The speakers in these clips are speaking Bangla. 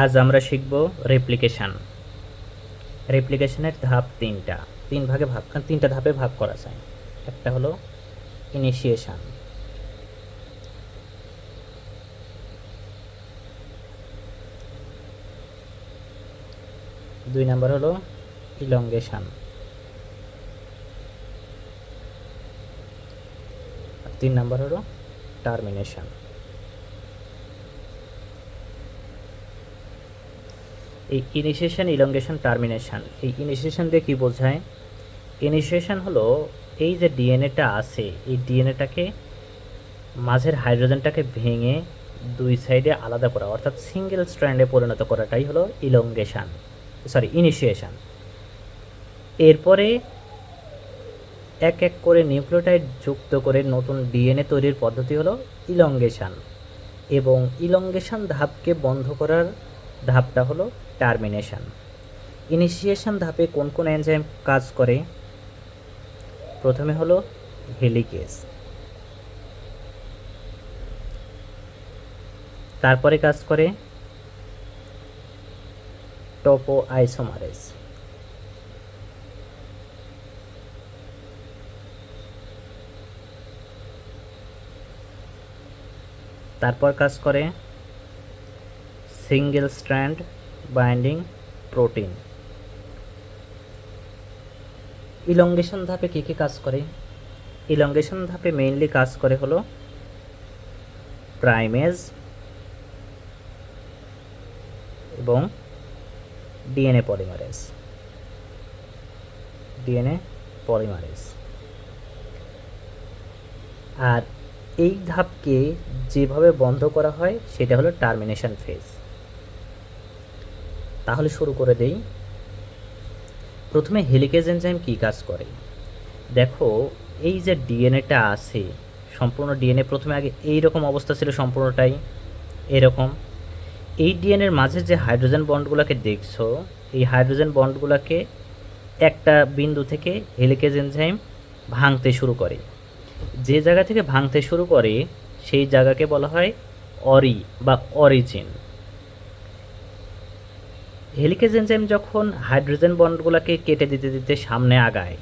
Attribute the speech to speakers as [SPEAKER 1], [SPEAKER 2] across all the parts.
[SPEAKER 1] আজ আমরা শিখব রেপ্লিকেশন রেপ্লিকেশনের ধাপ তিনটা। তিন ভাগে ভাগ তিনটা ধাপে ভাগ করা যায়। একটা হলো ইনিশিয়েশন দুই নাম্বার হলো ইলঙ্গেশন তিন নাম্বার হলো টার্মিনেশন এই ইনিশিয়েশন ইলঙ্গেশন টার্মিনেশন এই ইনিশিয়েশন দিয়ে কী বোঝায়? ইনিশিয়েশন হলো এই যে ডিএনএটা আছে, এই ডিএনএটাকে মাঝের হাইড্রোজেনটাকে ভেঙে দুই সাইডে আলাদা করা, অর্থাৎ সিঙ্গেল স্ট্র্যান্ডে পরিণত করাটাই হলো ইলঙ্গেশান সরি ইনিশিয়েশান এরপরে এক এক করে নিউক্লিওটাইড যুক্ত করে নতুন ডিএনএ তৈরির পদ্ধতি হলো ইলঙ্গেশান এবং ইলঙ্গেশান ধাপকে বন্ধ করার ধাপটা হলো টার্মিনেশন। ইনিশিয়েশন ধাপে কোন কোন এনজাইম কাজ করে? প্রথমে হলো হেলিকেজ তারপরে কাজ করে টোপো আইসোমারেজ তারপর কাজ করে single strand binding protein elongation ধাপে কী কী কাজ করে? ইলঙ্গেশন ধাপে মেইনলি কাজ করে হলো প্রাইমেজ এবং ডিএনএ পলিমারেজ ডিএনএ পলিমারেজ আর এই ধাপকে যেভাবে বন্ধ করা হয়, সেটা হলো টার্মিনেশন ফেজ তাহলে শুরু করে দেই। প্রথমে হেলিকেজ এনজাইম কী কাজ করে? দেখো, এই যে ডিএনএটা আছে, সম্পূর্ণ ডিএনএ প্রথমে আগে এই রকম অবস্থা ছিল সম্পূর্ণটাই, এরকম। এই ডিএনএর মাঝে যে হাইড্রোজেন বন্ডগুলোকে দেখছ, এই হাইড্রোজেন বন্ডগুলোকে একটা বিন্দু থেকে হেলিকেজ এনজাইম ভাঙতে শুরু করে। যে জায়গা থেকে ভাঙতে শুরু করে, সেই জায়গাকে বলা হয় অরি বা অরিজিন। হেলিকেজ এনজাইম যখন হাইড্রোজেন বন্ডগুলোকে কেটে দিতে দিতে সামনে আগায়,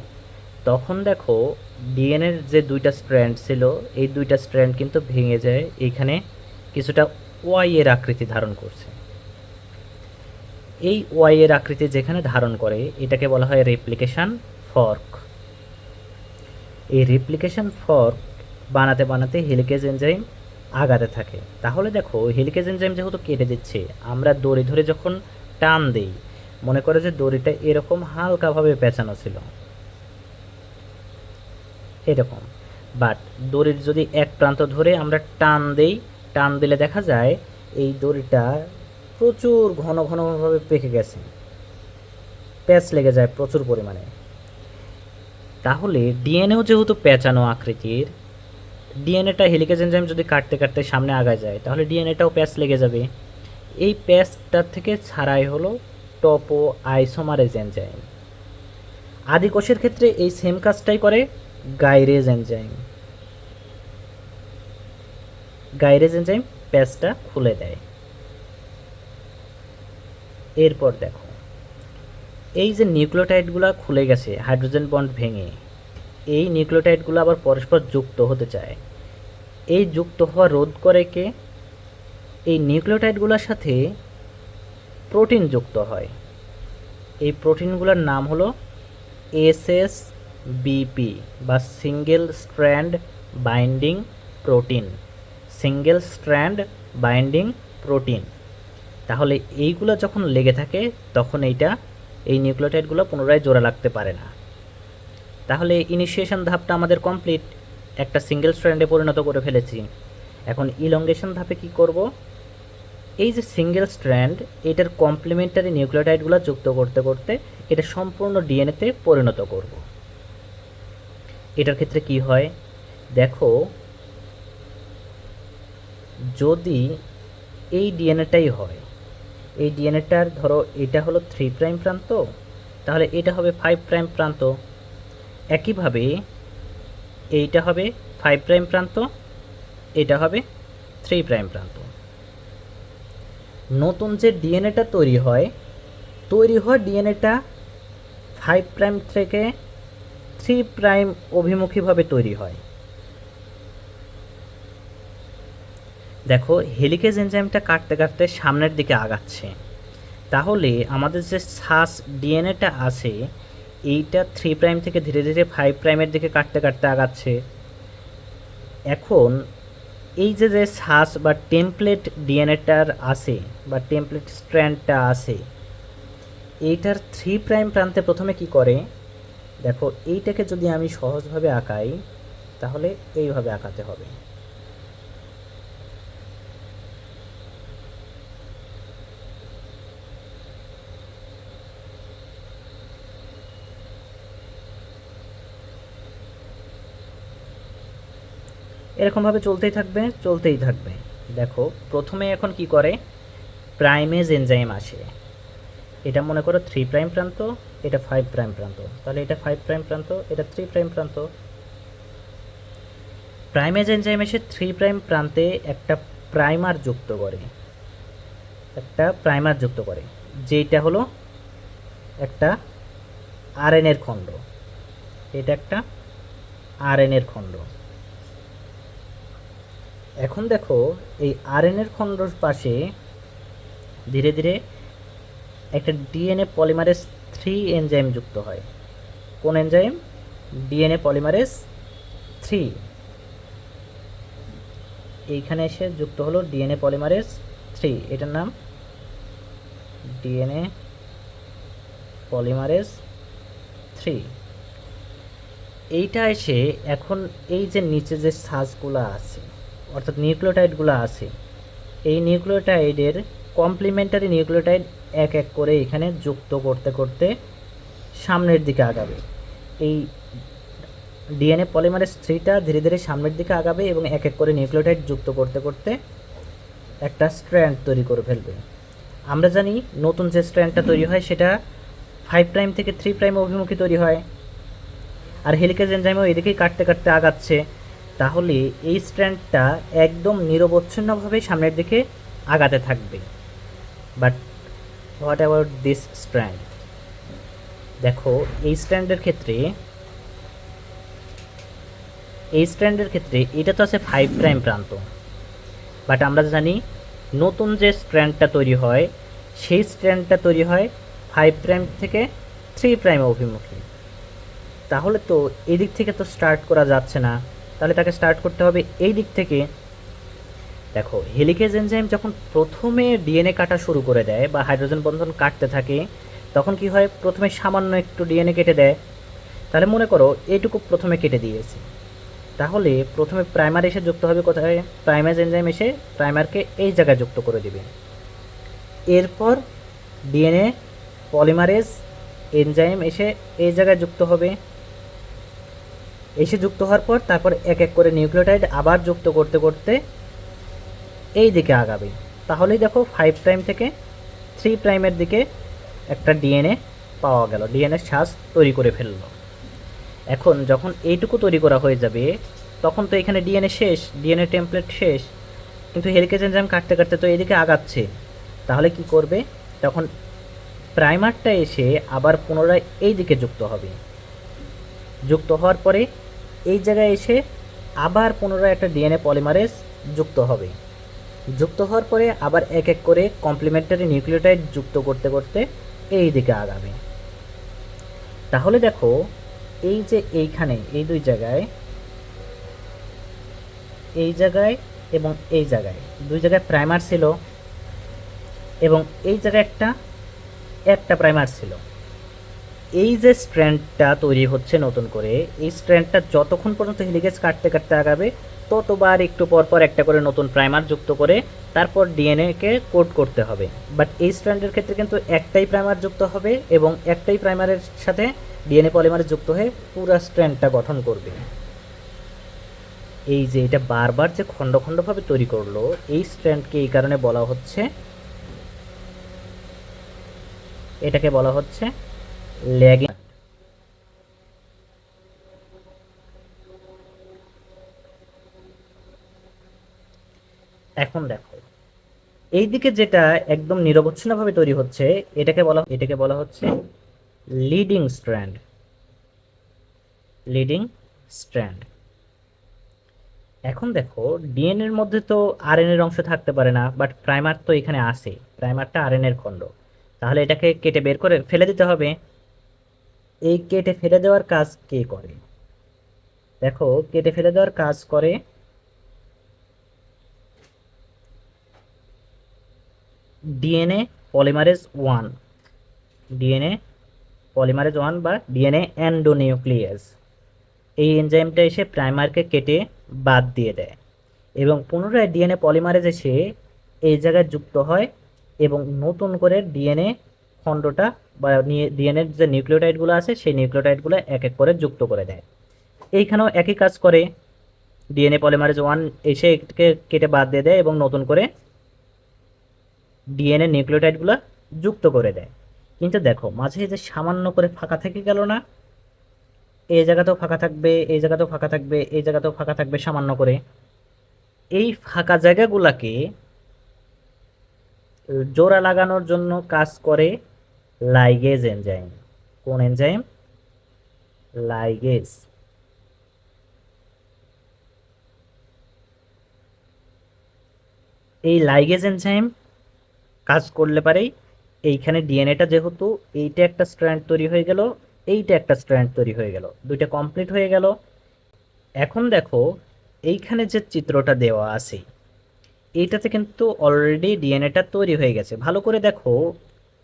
[SPEAKER 1] তখন দেখো ডিএনএর যে দুইটা স্ট্র্যান্ড ছিল, এই দুইটা স্ট্র্যান্ড কিন্তু ভেঙে যায়, এখানে কিছুটা ওয়াই এর আকৃতি ধারণ করছে। এই ওয়াই এর আকৃতি যেখানে ধারণ করে, এটাকে বলা হয় রেপ্লিকেশন ফর্ক। এই রেপ্লিকেশন ফর্ক বানাতে বানাতে হেলিকেজ এনজাইম আগাতে থাকে। তাহলে দেখো, হেলিকেজ এনজাইম যেহেতু কেটে দিচ্ছে, আমরা দড়ি ধরে যখন টান দেই। মনে করে যে দড়িটা এরকম হালকাভাবে পেঁচানো ছিল। এরকম। বাট দড়ির যদি এক প্রান্ত ধরে আমরা টান দেই, টান দিলে দেখা যায় এই দড়িটা প্রচুর ঘন ঘনভাবে পেকে গেছে। প্যাচ লেগে যায় প্রচুর পরিমাণে। তাহলে ডিএনএও যেহেতু পেঁচানো আকৃতির ডিএনএটা হেলিকেজ এনজাইম যদি কাটতে কাটতে সামনে আগায় যায়, তাহলে ডিএনএটাও প্যাচ লেগে যাবে। এই প্যাচটার থেকে ছাড়াই হলো টপো আইসোমারেজ এনজাইম আদিকোষের ক্ষেত্রে এই সেম কাজটাই করে গাইরেজ এনজাইম গাইরেজ এনজাইম প্যাচটা খুলে দেয়। এরপর দেখো, এই যে নিউক্লিওটাইডগুলো খুলে গেছে, হাইড্রোজেন বন্ড ভেঙে, এই নিউক্লিওটাইডগুলো আবার পরস্পর যুক্ত হতে চায়। এই যুক্ত হওয়া রোধ করে কে? এই নিউক্লিওটাইডগুলোর সাথে প্রোটিন যুক্ত হয়। এই প্রোটিনগুলোর নাম হলো এসএস বিপি বা single strand binding protein single strand binding protein তাহলে এইগুলো যখন লেগে থাকে, তখন এইটা এই নিউক্লিওটাইডগুলো পুনরায় জোড়া লাগতে পারে না। তাহলে ইনিশিয়েশন ধাপটা আমাদের কমপ্লিট। একটা সিঙ্গেল স্ট্র্যান্ডে পরিণত করে ফেলেছি। এখন ইলঙ্গেশন ধাপে কি করব? এই যে সিঙ্গেল স্ট্র্যান্ড এটার কমপ্লিমেন্টারি নিউক্লিওটাইডগুলো যুক্ত করতে করতে এটা সম্পূর্ণ ডিএনএতে পরিণত করব। এটার ক্ষেত্রে কি হয়? দেখো, যদি এই ডিএনএটাই হয়, এই ডিএনএটার ধরো এটা হলো থ্রি প্রাইম প্রান্ত, তাহলে এটা হবে ফাইভ প্রাইম প্রান্ত। একইভাবে এইটা হবে ফাইভ প্রাইম প্রান্ত, এটা হবে থ্রি প্রাইম প্রান্ত। নতুন যে ডিএনএটা তৈরি হয়, তৈরি হওয়া ডিএনএটা ফাইভ প্রাইম থেকে থ্রি প্রাইম অভিমুখীভাবে তৈরি হয়। দেখো, হেলিকেজ এনজাইমটা কাটতে কাটতে সামনের দিকে আগাচ্ছে। তাহলে আমাদের যে শ্বাস ডিএনএটা আছে, এইটা থ্রি প্রাইম থেকে ধীরে ধীরে ফাইভ প্রাইমের দিকে কাটতে কাটতে আগাচ্ছে। এখন এই যে যে শ্বাস বা টেমপ্লেট ডিএনএটার আছে বা টেমপ্লেট স্ট্র্যান্ডটা আছে, এইটার থ্রি প্রাইম প্রান্তে প্রথমে কি করে? দেখো, এইটাকে যদি আমি সহজভাবে আঁকাই, তাহলে এইভাবে আঁকাতে হবে। এরকমভাবে চলতেই থাকবে চলতেই থাকবে। দেখো, প্রথমে এখন কি করে? প্রাইমেজ এনজাইম আসে। এটা মনে করো থ্রি প্রাইম প্রান্ত, এটা ফাইভ প্রাইম প্রান্ত। তাহলে এটা ফাইভ প্রাইম প্রান্ত, এটা থ্রি প্রাইম প্রান্ত। প্রাইমেজ এনজাইম এসে থ্রি প্রাইম প্রান্তে একটা প্রাইমার যুক্ত করে। একটা প্রাইমার যুক্ত করে যেটা হলো একটা আরএনএর খণ্ড। এটা একটা আরএনএর খণ্ড। এখন দেখো, এই আরএনএর খণ্ডর পাশে ধীরে ধীরে একটা ডিএনএ পলিমারেজ থ্রি এনজাইম যুক্ত হয়। কোন এনজাইম ডিএনএ পলিমারেজ থ্রি এইখানে এসে যুক্ত হলো ডিএনএ পলিমারেজ থ্রি এটার নাম ডিএনএ পলিমারেজ থ্রি এইটা এসে এখন এই যে নিচে যে সাজগুলো আছে অর্থাৎ নিউক্লিওটাইডগুলো আছে। এই নিউক্লিওটাইডের কমপ্লিমেন্টারি নিউক্লিওটাইড এক এক করে এখানে যুক্ত করতে করতে সামনের দিকে আগাবে। এই ডিএনএ পলিমারেজ থ্রিটা ধীরে ধীরে সামনের দিকে আগাবে এবং এক এক করে নিউক্লিওটাইড যুক্ত করতে করতে একটা স্ট্র্যান্ড তৈরি করে ফেলবে। আমরা জানি নতুন যে স্ট্র্যান্ডটা তৈরি হয় সেটা ফাইভ প্রাইম থেকে থ্রি প্রাইম অভিমুখী তৈরি হয়। আর হেলিকেজ এনজাইমও এদিকেই কাটতে কাটতে আগাচ্ছে। তাহলে এই স্ট্র্যান্ডটা একদম নিরবচ্ছিন্নভাবে সামনের দিকে আগাতে থাকবে। But what about this strand দেখো, এই স্ট্র্যান্ডের ক্ষেত্রে, এই স্ট্র্যান্ডের ক্ষেত্রে এটা তো আছে ফাইভ প্রাইম প্রান্ত। বাট আমরা জানি নতুন যে স্ট্র্যান্ডটা তৈরি হয়, সেই স্ট্র্যান্ডটা তৈরি হয় ফাইভ প্রাইম থেকে থ্রি প্রাইম অভিমুখী। তাহলে তো এদিক থেকে তো স্টার্ট করা যাচ্ছে না। তাহলে তাকে স্টার্ট করতে হবে এই দিক থেকে। দেখো, হেলিকেজ এনজাইম যখন প্রথমে ডিএনএ কাটা শুরু করে দেয় বা হাইড্রোজেন বন্ধন কাটতে থাকে, তখন কি হয়? প্রথমে সামান্য একটু ডিএনএ কেটে দেয়। তাহলে মনে করো, এইটুকু প্রথমে কেটে দিয়েছে। তাহলে প্রথমে প্রাইমার এসে যুক্ত হবে কোথায়? প্রাইমার এনজাইম এসে প্রাইমারকে এই জায়গায় যুক্ত করে দিবে। এরপর ডিএনএ পলিমারেজ এনজাইম এসে এই জায়গায় যুক্ত হবে। এসে যুক্ত হওয়ার পর তারপর এক এক করে নিউক্লিওটাইড আবার যুক্ত করতে করতে এই দিকে আগাবে। তাহলেই দেখো ফাইভ প্রাইম থেকে থ্রি প্রাইমের দিকে একটা ডিএনএ পাওয়া গেল। ডিএনএ শ্বাস তৈরি করে ফেলল। এখন যখন এইটুকু তৈরি করা হয়ে যাবে, তখন তো এখানে ডিএনএ শেষ ডিএনএ টেমপ্লেট শেষ। কিন্তু হেলিকেজ এনজাইম কাটতে কাটতে তো এদিকে আগাচ্ছে। তাহলে কি করবে? তখন প্রাইমারটা এসে আবার পুনরায় এই দিকে যুক্ত হবে। যুক্ত হওয়ার পরে এই জায়গায় এসে আবার পুনরায় একটা ডিএনএ পলিমারেজ যুক্ত হবে। যুক্ত হওয়ার পরে আবার এক এক করে কমপ্লিমেন্টারি নিউক্লিওটাইড যুক্ত করতে করতে এই দিকে আগাবে। তাহলে দেখো, এই যে এইখানে, এই দুই জায়গায়, এই জায়গায় এবং এই জায়গায়, দুই জায়গায় প্রাইমার ছিল এবং এই জায়গায় একটা একটা প্রাইমার ছিল। এই যে স্ট্র্যান্ডটা তৈরি হচ্ছে নতুন করে, এই স্ট্র্যান্ডটা যতক্ষণ পর্যন্ত হেলিগেজ কাটতে কাটতে আগাবে, ততবার একটু পর পর একটা করে নতুন প্রাইমার যুক্ত করে তারপর ডিএনএকে কোড করতে হবে। বাট এই স্ট্র্যান্ডের ক্ষেত্রে কিন্তু একটাই প্রাইমার যুক্ত হবে এবং একটাই প্রাইমারের সাথে ডিএনএ পলিমারে যুক্ত হয়ে পুরো স্ট্র্যান্ডটা গঠন করবে। এই যে এটা বারবার যে খণ্ড খণ্ডভাবে তৈরি করল, এই স্ট্র্যান্ডকে এই কারণে বলা হচ্ছে, এটাকে বলা হচ্ছে ল্যাগিং এখন দেখো, এইদিকে যেটা একদম নিরবচ্ছিন্নভাবে তৈরি হচ্ছে, এটাকে বলা এটাকে বলা হচ্ছে লিডিং স্ট্র্যান্ড লিডিং স্ট্র্যান্ড এখন দেখো ডিএনএ এর মধ্যে তো আরএনএ এর অংশ থাকতে পারে না বাট প্রাইমার তো এখানে আছে প্রাইমারটা আরএনএ এর খণ্ড। তাহলে এটাকে কেটে বের করে ফেলে দিতে হবে এই কেটে ফেলে দেওয়ার কাজ কে করে? দেখো, কেটে ফেলে দেওয়ার কাজ করে DNA polymerase one. DNA polymerase one বা ডিএনএ অ্যান্ডোনিউক্লিয়াস। এই এনজাইমটা এসে প্রাইমারকে কেটে বাদ দিয়ে দেয় এবং পুনরায় ডিএনএ পলিমারেজ এসে এই জায়গায় যুক্ত হয় এবং নতুন করে ডিএনএ খণ্ডটা বা ডিএনএর যে নিউক্লিওটাইডগুলো আছে, সেই নিউক্লিওটাইডগুলো এক এক করে যুক্ত করে দেয়। এইখানেও একই কাজ করে ডিএনএ পলিমারেজ ওয়ান এসে এটাকে কেটে বাদ দিয়ে দেয় এবং নতুন করে ডিএনএ নিউক্লিওটাইডগুলো যুক্ত করে দেয়। কিন্তু দেখো, মাঝে যে সামান্য করে ফাঁকা থেকে গেল না এই জায়গাতেও ফাঁকা থাকবে এই জায়গাতেও ফাঁকা থাকবে এই জায়গাতেও ফাঁকা থাকবে সামান্য করে, এই ফাঁকা জায়গাগুলোকে জোড়া লাগানোর জন্য কাজ করে লাইগেজ এনজাইম কোন এনজাইম লাইগেজ এই লাইগেজ এনজাইম কাজ করলে পারেই এইখানে ডিএনএটা যেহেতু এইটা একটা স্ট্র্যান্ড তৈরি হয়ে গেল, এইটা একটা স্ট্র্যান্ড তৈরি হয়ে গেল, দুইটা কমপ্লিট হয়ে গেল। এখন দেখো এইখানে যে চিত্রটা দেওয়া আছে, এইটাতে কিন্তু অলরেডি ডিএনএটা তৈরি হয়ে গেছে। ভালো করে দেখো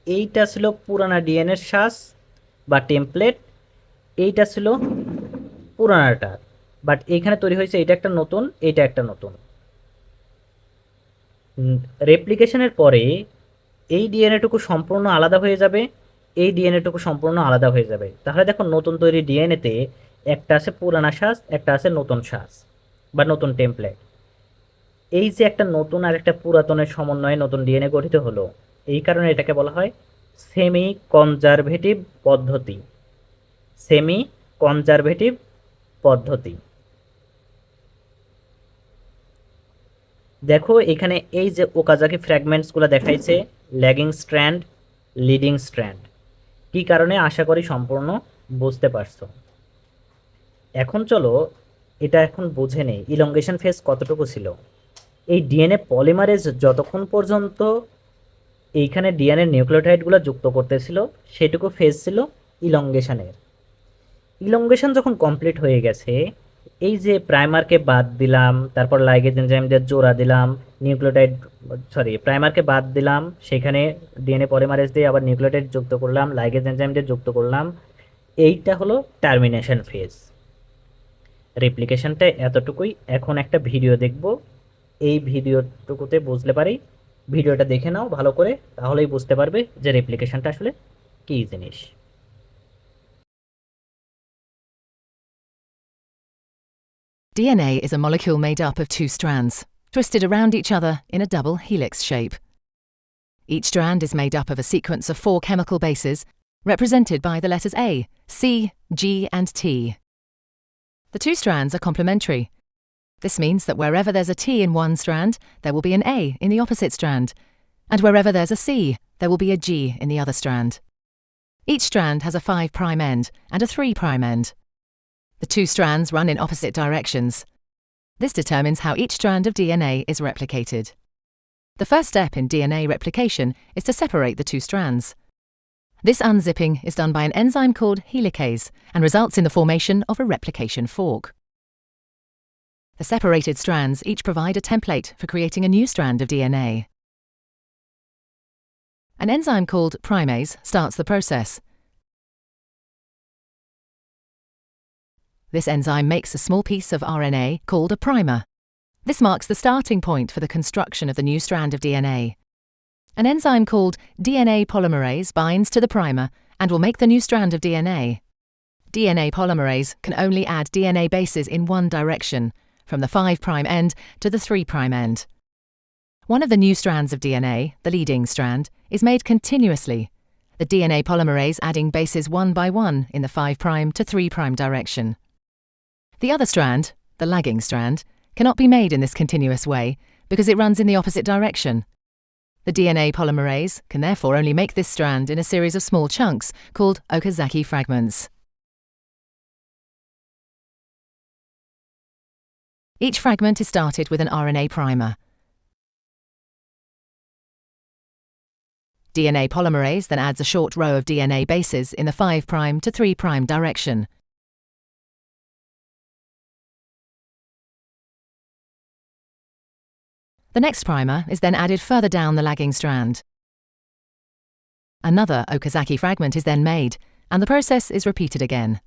[SPEAKER 1] এইটা ছিল পুরানা ডিএনএর শ্বাস বা টেমপ্লেট এইটা ছিল পুরানাটা। বাট এইখানে তৈরি হয়েছে এটা একটা নতুন, এটা একটা নতুন। রেপ্লিকেশনের পরে এই ডিএনএটুকু সম্পূর্ণ আলাদা হয়ে যাবে, এই ডিএনএটুকু সম্পূর্ণ আলাদা হয়ে যাবে। তাহলে দেখো নতুন তৈরি ডিএনএতে একটা আছে পুরানা শ্বাস একটা আছে নতুন শ্বাস বা নতুন টেমপ্লেট এই যে একটা নতুন আর একটা পুরাতনের সমন্বয়ে নতুন ডিএনএ গঠিত হলো এই কারণে এটাকে বলা হয় সেমি কনজারভেটিভ পদ্ধতি। সেমি কনজারভেটিভ পদ্ধতি। দেখো, এখানে এই যে ওকাজাকি ফ্র্যাগমেন্টসগুলো দেখাইছে ল্যাগিং স্ট্র্যান্ড লিডিং স্ট্র্যান্ড কি কারণে আশা করি সম্পূর্ণ বুঝতে পারছ? এখন চলো, এটা এখন বুঝে নেই। ইলঙ্গেশন ফেজ কতটুকু ছিল? এই ডিএনএ পলিমারেজ যতক্ষণ পর্যন্ত এইখানে ডিএনএ নিউক্লিওটাইডগুলো যুক্ত করতেছিল, সেটুকু ফেজ ছিল ইলঙ্গেশনের ইলঙ্গেশন যখন কমপ্লিট হয়ে গেছে, এই যে প্রাইমারকে বাদ দিলাম, তারপর লাইগেজ এনজাইমদের জোড়া দিলাম, নিউক্লিওটাইড সরি প্রাইমারকে বাদ দিলাম, সেখানে ডিএনএ পলিমারেজ দিয়ে আবার নিউক্লিওটাইড যুক্ত করলাম লাইগেজ এনজাইমদের যুক্ত করলাম, এইটা হলো টার্মিনেশন ফেজ রেপ্লিকেশনটা এতটুকুই, এখন একটা ভিডিও দেখব, এই ভিডিওটুকুতে বুঝলে পারি ভিডিওটা দেখে নাও ভালো করে তাহলেই বুঝতে পারবে যে রেপ্লিকেশনটা আসলে কী জিনিস
[SPEAKER 2] DNA is a molecule made up of two strands, twisted around each other in a double helix shape. Each strand is made up of a sequence of four chemical bases, represented by the letters A, C, G, and T. The two strands are complementary. this means that wherever there's a T in one strand, there will be an A in the opposite strand, and wherever there's a C, there will be a G in the other strand. Each strand has a 5' end and a 3' end. The two strands run in opposite directions. This determines how each strand of DNA is replicated. The first step in DNA replication is to separate the two strands. This unzipping is done by an enzyme called helicase and results in the formation of a replication fork. The separated strands each provide a template for creating a new strand of DNA. An enzyme called primase starts the process. This enzyme makes a small piece of RNA called a primer. This marks the starting point for the construction of the new strand of DNA. An enzyme called DNA polymerase binds to the primer and will make the new strand of DNA. DNA polymerase can only add DNA bases in one direction, from the 5' end to the 3' end. One of the new strands of DNA, the leading strand, is made continuously, the DNA polymerase adding bases one by one in the 5' to 3' direction. The other strand, the lagging strand, cannot be made in this continuous way because it runs in the opposite direction. The DNA polymerase can therefore only make this strand in a series of small chunks called Okazaki fragments. Each fragment is started with an RNA primer. DNA polymerase then adds a short row of DNA bases in the 5' to 3' direction. The next primer is then added further down the lagging strand. Another Okazaki fragment is then made, and the process is repeated again.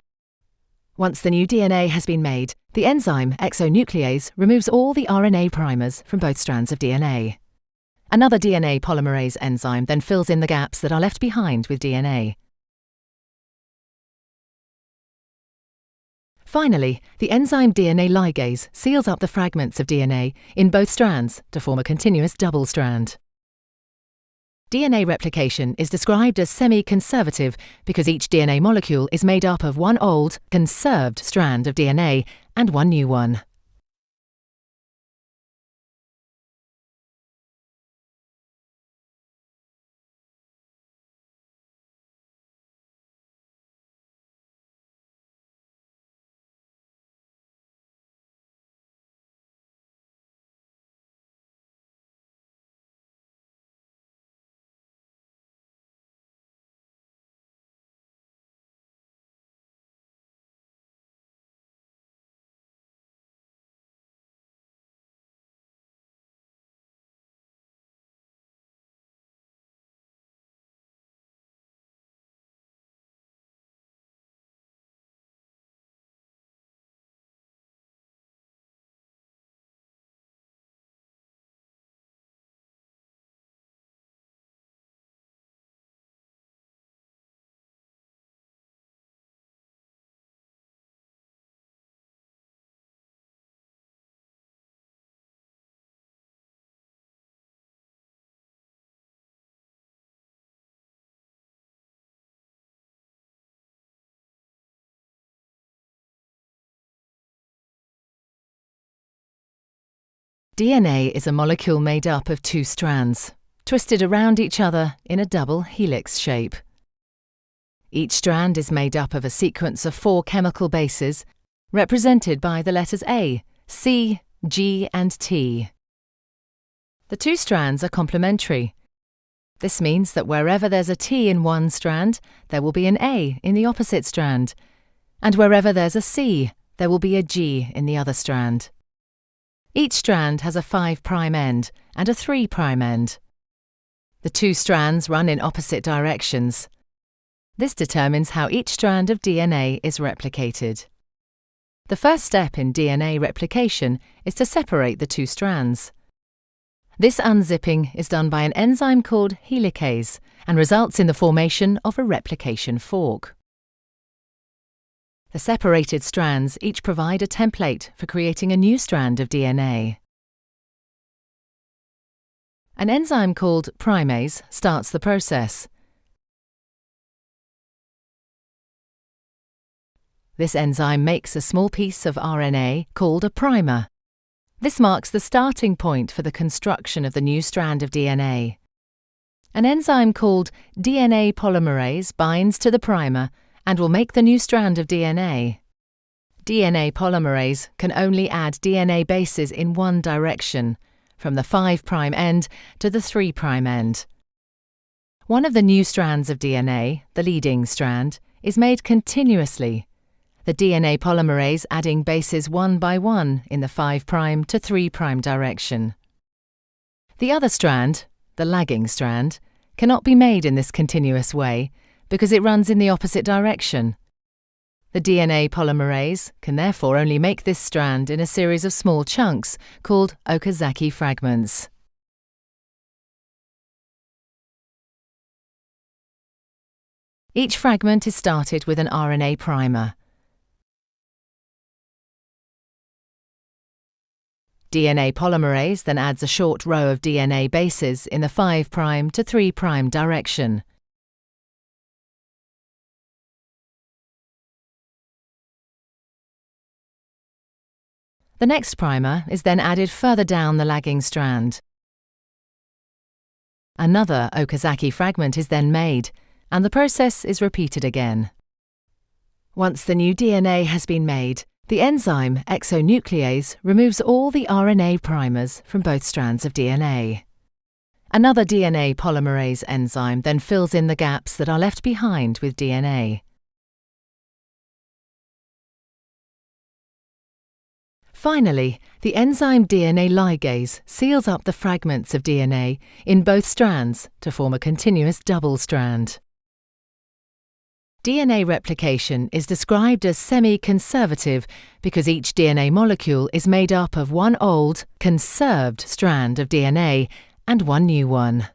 [SPEAKER 2] Once the new DNA has been made, the enzyme exonuclease removes all the RNA primers from both strands of DNA. Another DNA polymerase enzyme then fills in the gaps that are left behind with DNA. Finally, the enzyme DNA ligase seals up the fragments of DNA in both strands to form a continuous double strand. DNA replication is described as semi-conservative because each DNA molecule is made up of one old, conserved strand of DNA and one new one. DNA is a molecule made up of two strands, twisted around each other in a double helix shape. Each strand is made up of a sequence of four chemical bases, represented by the letters A, C, G, and T. The two strands are complementary. This means that wherever there's a T in one strand, there will be an A in the opposite strand, and wherever there's a C, there will be a G in the other strand. Each strand has a 5' end and a 3' end. The two strands run in opposite directions. This determines how each strand of DNA is replicated. The first step in DNA replication is to separate the two strands. This unzipping is done by an enzyme called helicase and results in the formation of a replication fork. The separated strands each provide a template for creating a new strand of DNA. An enzyme called primase starts the process. This enzyme makes a small piece of RNA called a primer. This marks the starting point for the construction of the new strand of DNA. An enzyme called DNA polymerase binds to the primer and will make the new strand of DNA. DNA polymerase can only add DNA bases in one direction, from the 5' end to the 3' end. One of the new strands of DNA, the leading strand, is made continuously, the DNA polymerase adding bases one by one in the 5' to 3' direction. The other strand, the lagging strand, cannot be made in this continuous way because it runs in the opposite direction. The DNA polymerase can therefore only make this strand in a series of small chunks called Okazaki fragments. Each fragment is started with an RNA primer. DNA polymerase then adds a short row of DNA bases in the 5' to 3' direction. The next primer is then added further down the lagging strand. Another Okazaki fragment is then made, and the process is repeated again. Once the new DNA has been made, the enzyme exonuclease removes all the RNA primers from both strands of DNA. Another DNA polymerase enzyme then fills in the gaps that are left behind with DNA. Finally, the enzyme DNA ligase seals up the fragments of DNA in both strands to form a continuous double strand. DNA replication is described as semi conservative because each DNA molecule is made up of one old, conserved strand of DNA and one new one.